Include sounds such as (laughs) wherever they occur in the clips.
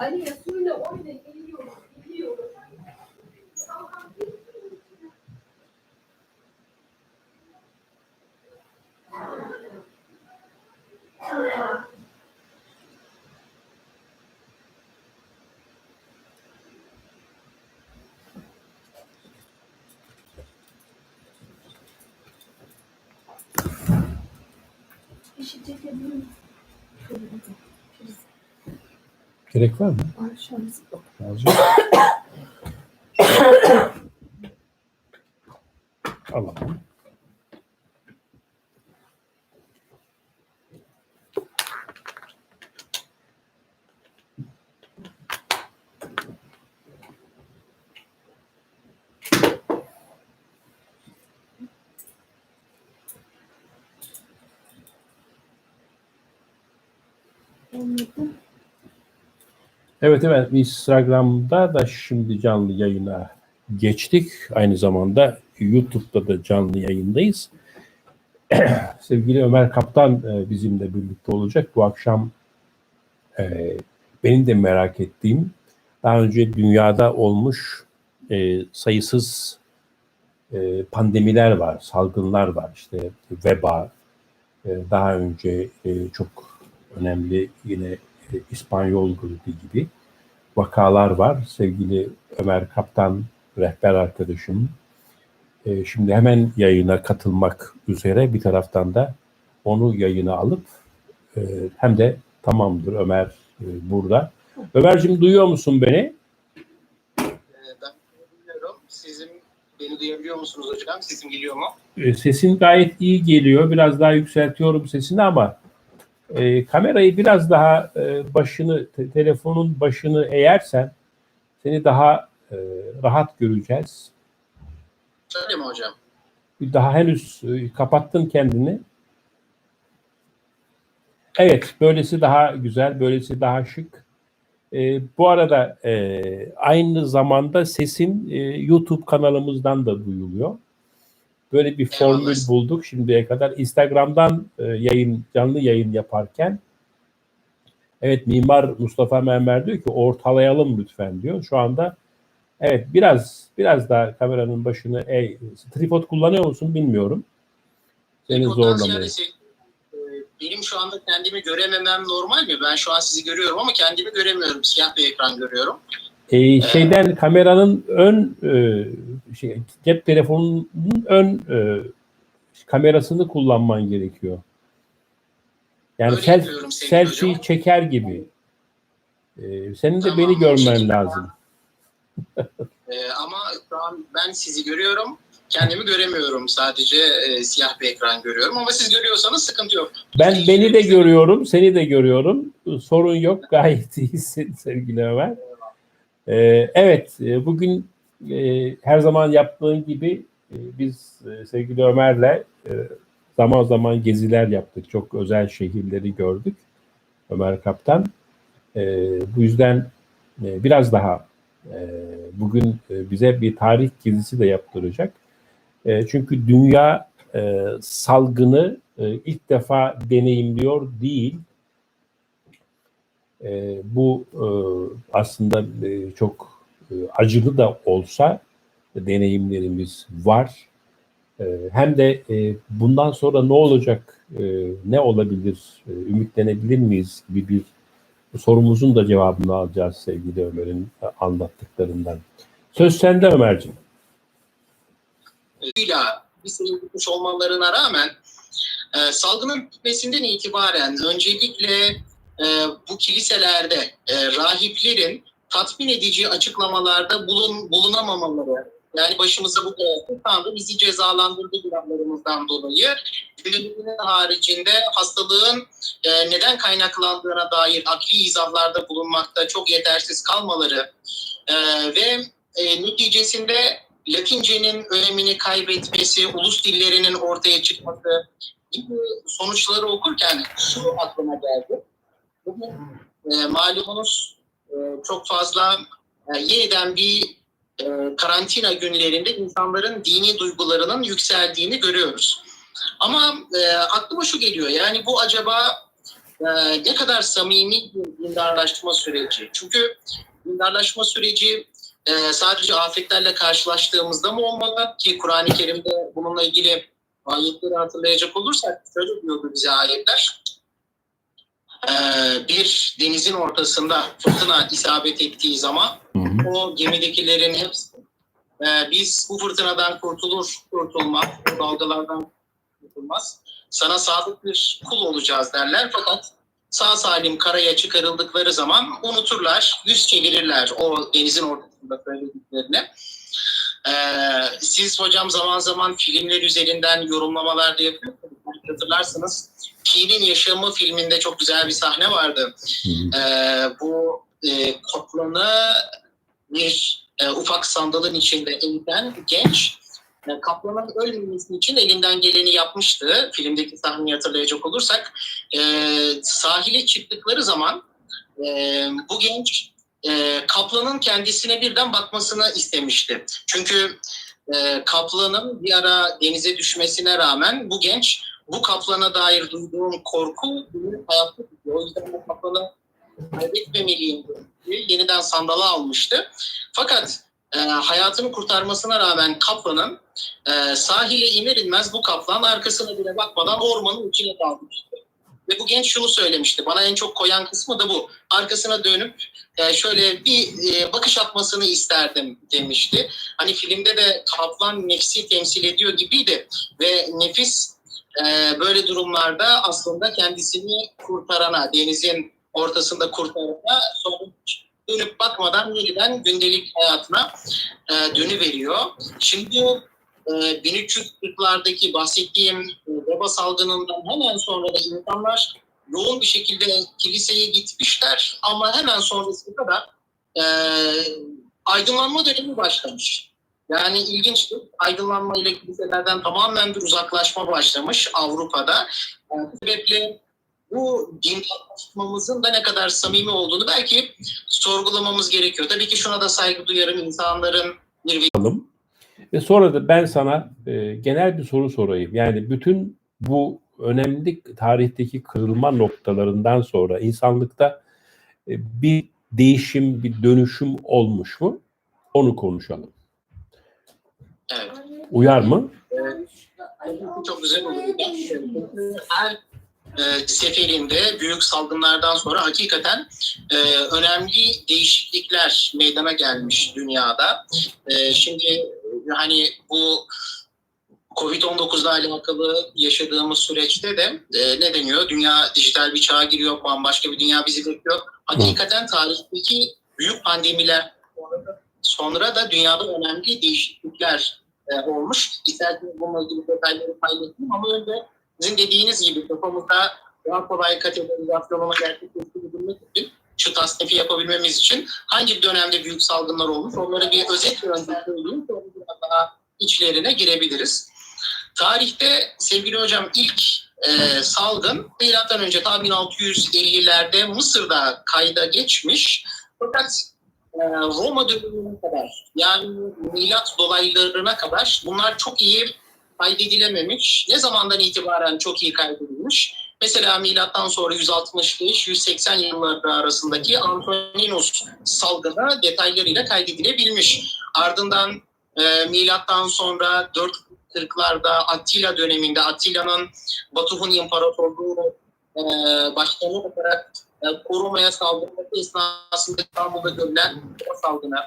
Ali suyla oyna geliyor, geliyor. Eşi çekebilir miyim? Şöyle bir bak. Şurası. Gerek var mı? Var şu an yok. Azıcık. Alalım. Anladım. Evet evet Instagram'da da şimdi canlı yayına geçtik. Aynı zamanda YouTube'da da canlı yayındayız. (clears throat) Sevgili Ömer Kaptan e, bizimle birlikte olacak. Bu akşam e, benim de merak ettiğim daha önce dünyada olmuş e, sayısız pandemiler var, salgınlar var. İşte veba, daha önce çok önemli yine e, İspanyol gribi gibi vakalar var. Sevgili Ömer Kaptan, rehber arkadaşım. E, şimdi hemen yayına katılmak üzere bir taraftan da onu yayına alıp e, hem de tamamdır Ömer e, burada. Ömerciğim duyuyor musun beni? Ee, Ben duyuyorum. Sizin beni duyabiliyor musunuz hocam? Sesim geliyor mu? E, Sesin gayet iyi geliyor. Biraz daha yükseltiyorum sesini ama e, kamerayı biraz daha e, başını, te- telefonun başını eğersen seni daha e, rahat göreceğiz. Söyle mi hocam? Daha henüz e, kapattın kendini. Evet, böylesi daha güzel, böylesi daha şık. E, bu arada e, aynı zamanda sesin e, YouTube kanalımızdan da duyuluyor. Böyle bir formül bulduk şimdiye kadar. Instagram'dan e, yayın, canlı yayın yaparken evet Mimar Mustafa Mermer diyor ki ortalayalım lütfen diyor. Şu anda evet biraz biraz daha kameranın başını ey, tripod kullanıyor musun bilmiyorum. Seni ziyade se- e, Benim şu anda kendimi görememem normal mi? Ben şu an sizi görüyorum ama kendimi göremiyorum. Siyah bir ekran görüyorum. Ee, şeyden kameranın ön e, şey, cep telefonunun ön e, kamerasını kullanman gerekiyor. Yani Öyle sel, selfie hocam. çeker gibi. Ee, senin de Tamam, beni görmen lazım. Ee, ama şu an ben sizi görüyorum. Kendimi göremiyorum. Sadece e, siyah bir ekran görüyorum. Ama siz görüyorsanız sıkıntı yok. Ben beni de görüyorum, seni de görüyorum. Sorun yok, gayet (laughs) iyisin sevgili Ömer. Ee, evet, e, bugün e, her zaman yaptığın gibi e, biz e, sevgili Ömer'le zaman zaman geziler yaptık. Çok özel şehirleri gördük Ömer Kaptan. Bu yüzden biraz daha bugün bize bir tarih gezisi de yaptıracak. Çünkü dünya salgını ilk defa deneyimliyor değil. Bu aslında çok acılı da olsa deneyimlerimiz var. E, hem de e, bundan sonra ne olacak, e, ne olabilir, e, ümitlenebilir miyiz gibi bir sorumuzun da cevabını alacağız sevgili Ömer'in e, anlattıklarından. Söz sende Ömerciğim. Sene gitmiş olmalarına rağmen e, salgının bitmesinden itibaren öncelikle e, bu kiliselerde e, rahiplerin tatmin edici açıklamalarda bulun, bulunamamaları yani başımıza bu geldi. Tanrı bizi cezalandırdı günahlarımızdan dolayı. Günümüzün haricinde hastalığın e, neden kaynaklandığına dair akli izahlarda bulunmakta çok yetersiz kalmaları e, ve e, neticesinde Latince'nin önemini kaybetmesi, ulus dillerinin ortaya çıkması gibi sonuçları okurken şu aklıma geldi. Bugün e, malumunuz çok fazla e, yeniden bir e, karantina günlerinde insanların dini duygularının yükseldiğini görüyoruz. Ama e, aklıma şu geliyor yani bu acaba ne kadar samimi bir dindarlaşma süreci. Çünkü dindarlaşma süreci sadece afetlerle karşılaştığımızda mı olmalı ki Kur'an-ı Kerim'de bununla ilgili ayetleri hatırlayacak olursak şöyle diyordu bize ayetler. E, bir denizin ortasında fırtına isabet ettiği zaman o gemidekilerin hepsi e, biz bu fırtınadan kurtulur kurtulmaz, bu dalgalardan kurtulmaz. Sana sadık bir kul olacağız derler fakat sağ salim karaya çıkarıldıkları zaman unuturlar, yüz çevirirler o denizin ortasında söylediklerini. E, siz hocam zaman zaman filmler üzerinden yorumlamalar da yapıyorsunuz. Hatırlarsınız. Pi'nin Yaşamı filminde çok güzel bir sahne vardı. Ee, bu e, kaplanı bir e, ufak sandalın içinde eğiten genç e, kaplanın ölmemesi için elinden geleni yapmıştı. Filmdeki sahneyi hatırlayacak olursak e, sahile çıktıkları zaman e, bu genç e, kaplanın kendisine birden bakmasını istemişti. Çünkü e, kaplanın bir ara denize düşmesine rağmen bu genç bu kaplana dair duyduğum korku beni hayatta tutuyor. O yüzden bu kaplanı kaybetmemeliyim diye yeniden sandala almıştı. Fakat e, hayatını kurtarmasına rağmen kaplanın e, sahile iner inmez bu kaplan arkasına bile bakmadan ormanın içine dalmıştı. Ve bu genç şunu söylemişti. Bana en çok koyan kısmı da bu. Arkasına dönüp e, şöyle bir e, bakış atmasını isterdim demişti. Hani filmde de kaplan nefsi temsil ediyor gibiydi. Ve nefis e, böyle durumlarda aslında kendisini kurtarana, denizin ortasında kurtarana sonra dönüp bakmadan yeniden gündelik hayatına e, dönüveriyor. Şimdi e, 1340'lardaki bahsettiğim e, veba salgınından hemen sonra da insanlar yoğun bir şekilde kiliseye gitmişler ama hemen sonrasında da e, aydınlanma dönemi başlamış. Yani ilginçtir. Aydınlanma ile kiliselerden tamamen bir uzaklaşma başlamış Avrupa'da. Yani bu sebeple bu dindarlaşmamızın da ne kadar samimi olduğunu belki sorgulamamız gerekiyor. Tabii ki şuna da saygı duyarım insanların bir. Ve sonra da ben sana e, genel bir soru sorayım. Yani bütün bu önemli tarihteki kırılma noktalarından sonra insanlıkta e, bir değişim, bir dönüşüm olmuş mu? Onu konuşalım. evet, Uyar mı? çok güzel olur. Her e, seferinde büyük salgınlardan sonra hakikaten e, önemli değişiklikler meydana gelmiş dünyada. E, şimdi hani bu Covid-19 ile alakalı yaşadığımız süreçte de e, ne deniyor? Dünya dijital bir çağa giriyor, bambaşka bir dünya bizi bekliyor. Hakikaten tarihteki büyük pandemiler sonra da, dünyada önemli değişiklikler e, olmuş. İsterseniz bununla ilgili detayları paylaşayım ama önce sizin dediğiniz gibi kafamızda daha kolay kategorizasyonunu gerçekleştirebilmek için şu tasnifi yapabilmemiz için hangi dönemde büyük salgınlar olmuş onları bir özet önce söyleyeyim sonra daha içlerine girebiliriz. Tarihte sevgili hocam ilk e, salgın milattan önce ta 1650'lerde Mısır'da kayda geçmiş. Fakat e, Roma dönemine kadar yani milat dolaylarına kadar bunlar çok iyi kaydedilememiş. Ne zamandan itibaren çok iyi kaydedilmiş? Mesela milattan sonra 165-180 yılları arasındaki Antoninus salgını detaylarıyla kaydedilebilmiş. Ardından e, milattan sonra 440'larda Attila döneminde Attila'nın Batuhun İmparatorluğu e, başkanı olarak e, korumaya saldırması esnasında İstanbul'da görülen salgını.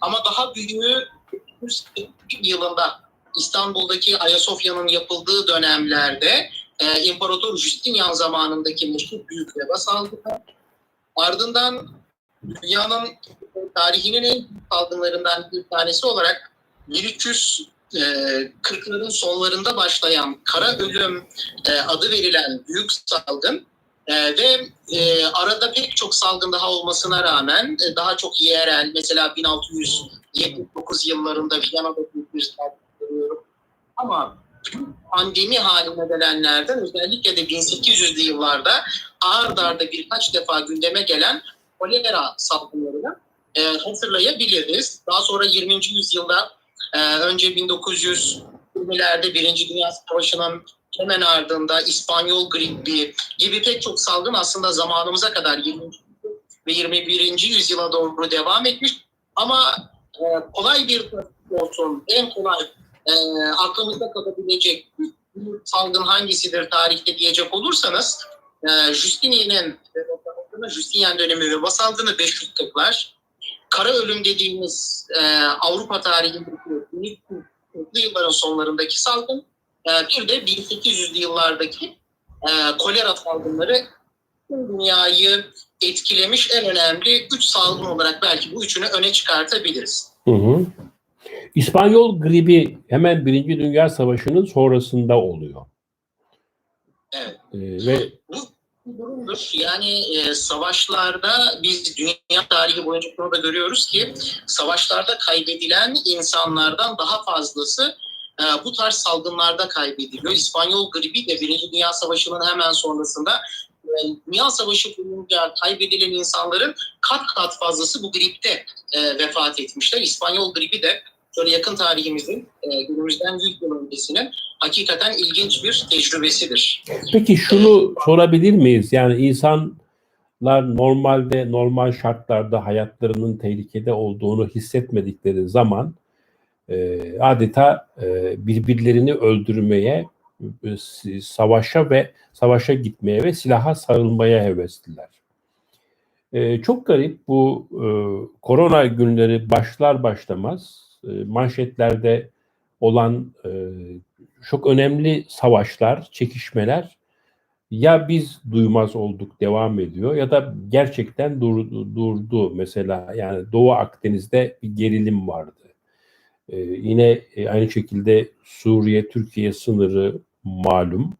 Ama daha büyüğü 1941 yılında İstanbul'daki Ayasofya'nın yapıldığı dönemlerde e, İmparator Justinian zamanındaki meşhur büyük veba salgını. Ardından dünyanın tarihinin en büyük salgınlarından bir tanesi olarak 1340'ların sonlarında başlayan kara ölüm e, adı verilen büyük salgın e, ve e, arada pek çok salgın daha olmasına rağmen e, daha çok yerel mesela 1679 yıllarında Viyana'da büyük bir salgın görüyorum. Ama pandemi haline gelenlerden özellikle de 1800'lü yıllarda ağır darda birkaç defa gündeme gelen kolera salgınlarını e, hatırlayabiliriz. Daha sonra 20. yüzyılda e, önce 1920'lerde Birinci Dünya Savaşı'nın hemen ardında İspanyol gribi gibi pek çok salgın aslında zamanımıza kadar 20. ve 21. yüzyıla doğru devam etmiş. Ama e, kolay bir olsun, en kolay e, aklımızda kalabilecek salgın hangisidir tarihte diyecek olursanız e, Justinian'in Justinian dönemi ve salgını 540'lar. Kara ölüm dediğimiz e, Avrupa tarihindeki 1940'lı yılların sonlarındaki salgın e, bir de 1800'lü yıllardaki e, kolera salgınları dünyayı etkilemiş en önemli üç salgın olarak belki bu üçünü öne çıkartabiliriz. Hı hı. İspanyol gribi hemen Birinci Dünya Savaşı'nın sonrasında oluyor. Evet. Ee, ve Bu durumdur. Yani e, savaşlarda biz dünya tarihi boyunca bunu da görüyoruz ki savaşlarda kaybedilen insanlardan daha fazlası e, bu tarz salgınlarda kaybediliyor. İspanyol gribi de Birinci Dünya Savaşı'nın hemen sonrasında e, Dünya Savaşı boyunca kaybedilen insanların kat kat fazlası bu gripte e, vefat etmişler. İspanyol gribi de şöyle yakın tarihimizin e, günümüzden 100 yıl öncesinin hakikaten ilginç bir tecrübesidir. Peki şunu sorabilir miyiz? Yani insanlar normalde normal şartlarda hayatlarının tehlikede olduğunu hissetmedikleri zaman e, adeta e, birbirlerini öldürmeye, e, savaşa ve savaşa gitmeye ve silaha sarılmaya hevesliler. E, çok garip bu e, korona günleri başlar başlamaz manşetlerde olan e, çok önemli savaşlar, çekişmeler ya biz duymaz olduk devam ediyor ya da gerçekten durdu, durdu. Mesela yani Doğu Akdeniz'de bir gerilim vardı. Ee, yine e, aynı şekilde Suriye-Türkiye sınırı malum.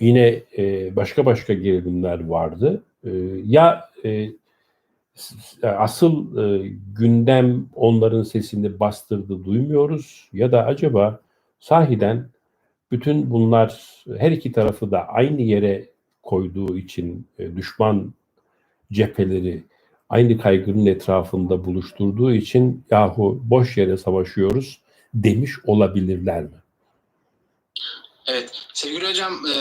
Yine e, başka başka gerilimler vardı. Ya e, asıl e, gündem onların sesini bastırdı duymuyoruz ya da acaba sahiden bütün bunlar her iki tarafı da aynı yere koyduğu için e, düşman cepheleri aynı kaygının etrafında buluşturduğu için yahu boş yere savaşıyoruz demiş olabilirler mi? Evet sevgili hocam e,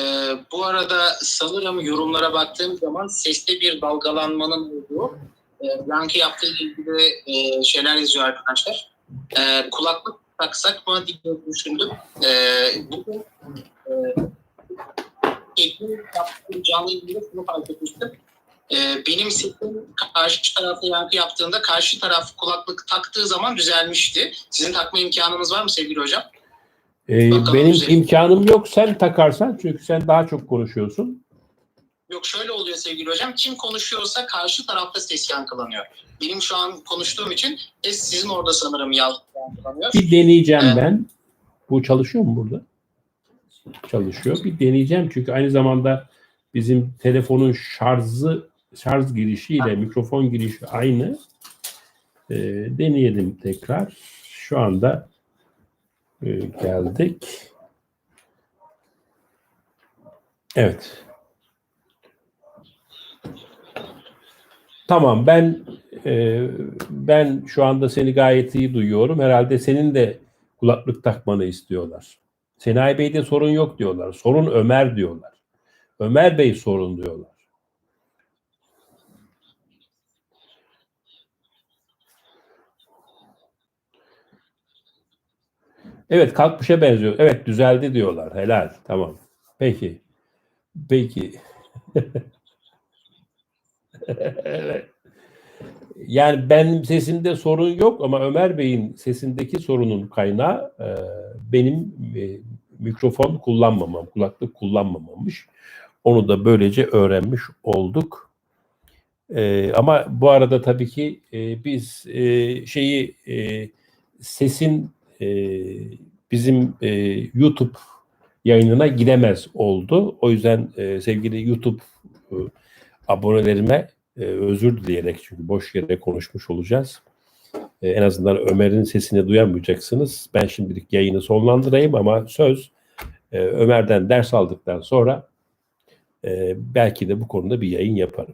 bu arada sanırım yorumlara baktığım zaman seste bir dalgalanmanın olduğu e, yankı yaptığı ilgili e, şeyler yazıyor arkadaşlar. E, kulaklık taksak mı diye düşündüm. E, bugün e, Ekmeğin yaptığı canlı ilgili şunu fark etmiştim. E, benim sesim karşı tarafta yankı yaptığında karşı taraf kulaklık taktığı zaman düzelmişti. Sizin takma imkanınız var mı sevgili hocam? Ee, Bakalım benim güzel. imkanım yok sen takarsan çünkü sen daha çok konuşuyorsun. Yok şöyle oluyor sevgili hocam. Kim konuşuyorsa karşı tarafta ses yankılanıyor. Benim şu an konuştuğum için ses sizin orada sanırım yankılanıyor. Bir deneyeceğim Evet. ben. Bu çalışıyor mu burada? Çalışıyor. Bir deneyeceğim çünkü aynı zamanda bizim telefonun şarjı şarj girişiyle mikrofon girişi aynı. Ee, deneyelim tekrar. Şu anda e, geldik. Evet. Tamam ben e, ben şu anda seni gayet iyi duyuyorum. Herhalde senin de kulaklık takmanı istiyorlar. Senay Bey'de sorun yok diyorlar. Sorun Ömer diyorlar. Ömer Bey sorun diyorlar. Evet kalkmışa benziyor. Evet düzeldi diyorlar. Helal. Tamam. Peki. Peki. (laughs) Yani benim sesimde sorun yok ama Ömer Bey'in sesindeki sorunun kaynağı e, benim e, mikrofon kullanmamam, kulaklık kullanmamamış. Onu da böylece öğrenmiş olduk. E, ama bu arada tabii ki e, biz e, şeyi e, sesin e, bizim e, YouTube yayınına gidemez oldu. O yüzden e, sevgili YouTube e, abonelerime e, özür dileyerek çünkü boş yere konuşmuş olacağız. E, en azından Ömer'in sesini duyamayacaksınız. Ben şimdilik yayını sonlandırayım ama söz e, Ömer'den ders aldıktan sonra e, belki de bu konuda bir yayın yaparım.